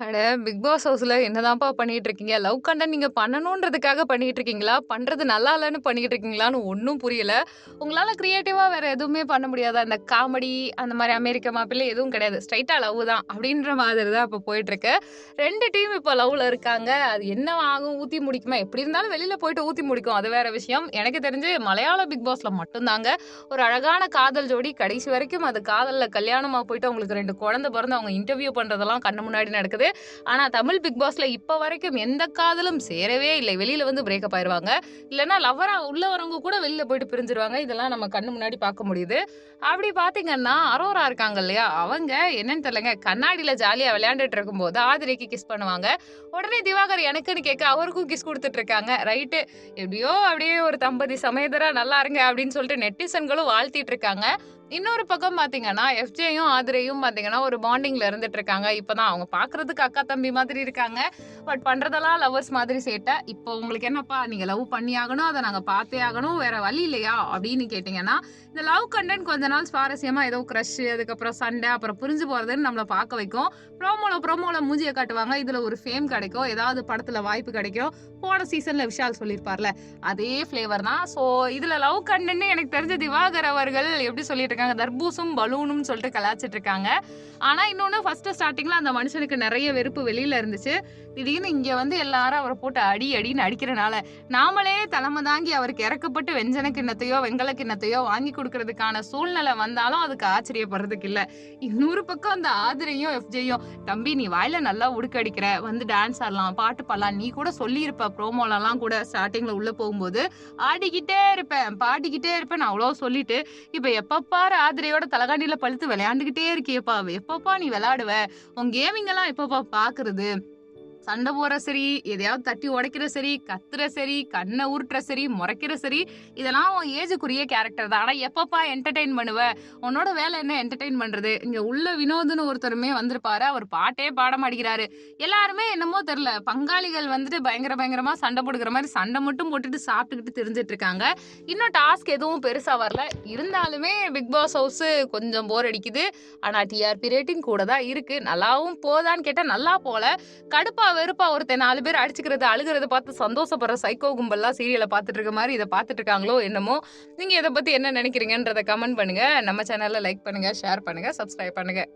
அட big pass ஹவுஸ்ல என்னதான்ப்பா பண்ணிட்டு இருக்கீங்க? லவ் கன்டென்ட் நீங்க பண்ணணுன்றதுக்காக பண்ணிட்டு இருக்கீங்களா? பண்றது நல்லா இல்லன்னு பண்ணிட்டு இருக்கீங்களான்னு ஒண்ணும் புரியல. உங்களால கிரியேட்டிவா வேற எதுவுமே பண்ண முடியாதா? இந்த காமெடி அந்த மாரி அமெரிக்க மாப்பிள்ளை எதுவும் கிடையாது. ஸ்ட்ரெய்ட்டா லவ் தான் அப்படின்ற மாதிரி தான் இப்ப போயிட்டு இருக்கு. 2 டீம் இப்ப லவ்ல இருக்காங்க. அது என்ன ஆகும்? ஊத்தி முடிக்குமா? எப்படி இருந்தாலும் வெளியில போயிட்டு ஊத்தி முடிக்கும். அது வேற விஷயம். எனக்கு தெரிஞ்சு மலையாள பிக் பாஸ்ல மட்டும் தாங்க ஒரு அழகான காதல் ஜோடி கடைசி வரைக்கும் அது காதல்ல கல்யாணமா போயிட்டு அவங்களுக்கு 2 குழந்தை பிறந்து அவங்க இன்டர்வியூ பண்றதெல்லாம் கண்ணு முன்னாடி நடக்குது. ஆனால் தமிழ் பிக் பாஸ்ல இப்போ வரைக்கும் எந்த காதலும் சேரவே இல்லை. வெளியில வந்து பிரேக்கப் ஆயிடுவாங்க இல்லைன்னா லவ்வராக உள்ளவரவங்க கூட வெளியில போயிட்டு பிரிஞ்சிருவாங்க. இதெல்லாம் நம்ம கண்ணு முன்னாடி பார்க்க முடியுது. அப்படி பார்த்தீங்கன்னா, அரோரா இருக்காங்க இல்லையா? அவங்க என்னன்னு தெரியலங்க. கண்ணாடியில ஜாலியா விளையாண்டுட்டு இருக்கும்போது ஆதிரைக்கு கிஸ் பண்ணுவாங்க. உடனே திவாகர் எனக்குன்னு கேட்க அவருக்கும் கிஸ் கொடுத்துட்டு இருக்காங்க. ரைட்டு. எப்படியோ அப்படியே ஒரு தம்பதி சமேதரா நல்லா இருங்க அப்படின்னு சொல்லிட்டு நெட்டிசன்களும் வாழ்த்திட்டு இருக்காங்க. இன்னொரு பக்கம் பார்த்தீங்கன்னா, எஃப்ஜேயும் ஆதிரையும் பார்த்தீங்கன்னா, ஒரு பாண்டிங்கில் இருந்துட்டு இருக்காங்க. இப்போ தான் அவங்க பார்க்குறதுக்கு அக்கா, தம்பி மாதிரி இருக்காங்க. பட் பண்ணுறதெல்லாம் லவ்வர்ஸ் மாதிரி சேட்டை இப்போ உங்களுக்கு என்னப்பா நீங்கள் லவ் பண்ணி ஆகணும். நாங்கள் பார்த்தே ஆகணும். வேற வழி இல்லையா? அப்படின்னு கேட்டிங்கன்னா இந்த லவ் கண்டென்ட் கொஞ்ச நாள் சுவாரஸ்யமாக ஏதோ க்ரஷ் அதுக்கப்புறம் சண்டை அப்புறம் புரிஞ்சு போகிறதுன்னு நம்மளை பார்க்க வைக்கும். ப்ரோமோவில் ப்ரோமோவில் மூஞ்சியை காட்டுவாங்க. இதில் ஒரு ஃபேம் கிடைக்கும். ஏதாவது படத்தில் வாய்ப்பு கிடைக்கும். போன சீசனில் விஷால் சொல்லியிருப்பார்ல. அதே ஃப்ளேவர் தான். ஸோ இதில் லவ் கண்டென்ட்னு எனக்கு தெரிஞ்ச திவாகர் அவர்கள் எப்படி சொல்லிட்டு இருக்காங்க, தர்பூசும் பலூனும் சொல்லிட்டு கலாச்சிட்டு இருக்காங்க. ஆனா இன்னொன்னு ஃபர்ஸ்ட் ஸ்டார்டிங்கில் அந்த மனுஷனுக்கு நிறைய வெறுப்பு வெளியில இருந்துச்சு. திடீர்னு இங்க வந்து எல்லாரும் அவரை போட்டு அடி அடின்னு அடிக்கிறனால, நாமளே தலைமை தாங்கி அவருக்கு இறக்கப்பட்டு வெஞ்சன கிண்ணத்தையோ, வெண்கல கிண்ணத்தையோ வாங்கி கொடுக்கறதுக்கான சூழ்நிலை வந்தாலும் அதுக்கு ஆச்சரியப்படுறதுக்கு இல்ல. இன்னொரு பக்கம் அந்த ஆதிரையும், எஃப்ஜேயும் தம்பி நீ வாயில நல்லா உடுக்கடிக்கிற. வந்து டான்ஸ் ஆடலாம், பாட்டு பாடலாம். நீ கூட சொல்லியிருப்ப ப்ரோமோலலாம் கூட ஸ்டார்டிங்கில் உள்ள போகும்போது, ஆடிக்கிட்டே இருப்பேன், பாடிக்கிட்டே இருப்பேன்னு அவ்வளோ சொல்லிட்டு, இப்ப எப்பப்பா பாரு ஆதிரையோட தலகாணியில பழுத்து விளையாண்டுகிட்டே இருக்கியேப்பா. எப்பப்பா நீ விளையாடுவ? உன் கேமிங்கெல்லாம் எப்பப்பா பார்க்கறது? சண்டை போடுற சரி, எதையாவது தட்டி உடைக்கிற சரி, கத்துற சரி, கண்ணை உருட்டுற சரி, முறைக்கிற சரி, இதெல்லாம் உன் ஏஜுக்குரிய கேரக்டர் தான். ஆனா எப்பப்பா என்டர்டெயின் பண்ணுவ? உன்னோட வேலை என்ன என்டர்டெயின் பண்றது? இங்க உள்ள வினோதுன்னு ஒருத்தருமே வந்திருப்பாரு. அவர் பாட்டே பாட மாட்டேங்கிறாரு. எல்லாருமே என்னமோ தெரியல. பங்காளிகள் வந்துட்டு பயங்கர பயங்கரமா சண்டை போடுக்கிற மாதிரி சண்டை மட்டும் போட்டுட்டு சாப்பிட்டுக்கிட்டு தெரிஞ்சிட்டு இருக்காங்க. இன்னும் டாஸ்க் எதுவும் பெருசா வரல. இருந்தாலுமே பிக் பாஸ் ஹவுஸ் கொஞ்சம் போர் அடிக்குது. ஆனா டிஆர்பி ரேட்டிங் கூட தான் இருக்கு. நல்லாவும் போதான்னு கேட்டா நல்லா போல. கடுப்பா வெறுப்பா ஒருத்தன் நாலு பேர் அடிச்சுக்கிறது, அழுகிறத பார்த்து சந்தோஷப்படுற சைக்கோ கும்பல்லாம் சீரியலை பார்த்துட்டு இருக்க மாதிரி இதை பார்த்துட்டு இருக்காங்களோ என்னமோ? நீங்கள் இதை பற்றி என்ன நினைக்கிறீங்கன்றத கமெண்ட் பண்ணுங்கள் நம்ம சேனலில் லைக் பண்ணுங்கள் ஷேர் பண்ணுங்கள் சப்ஸ்கிரைப் பண்ணுங்கள்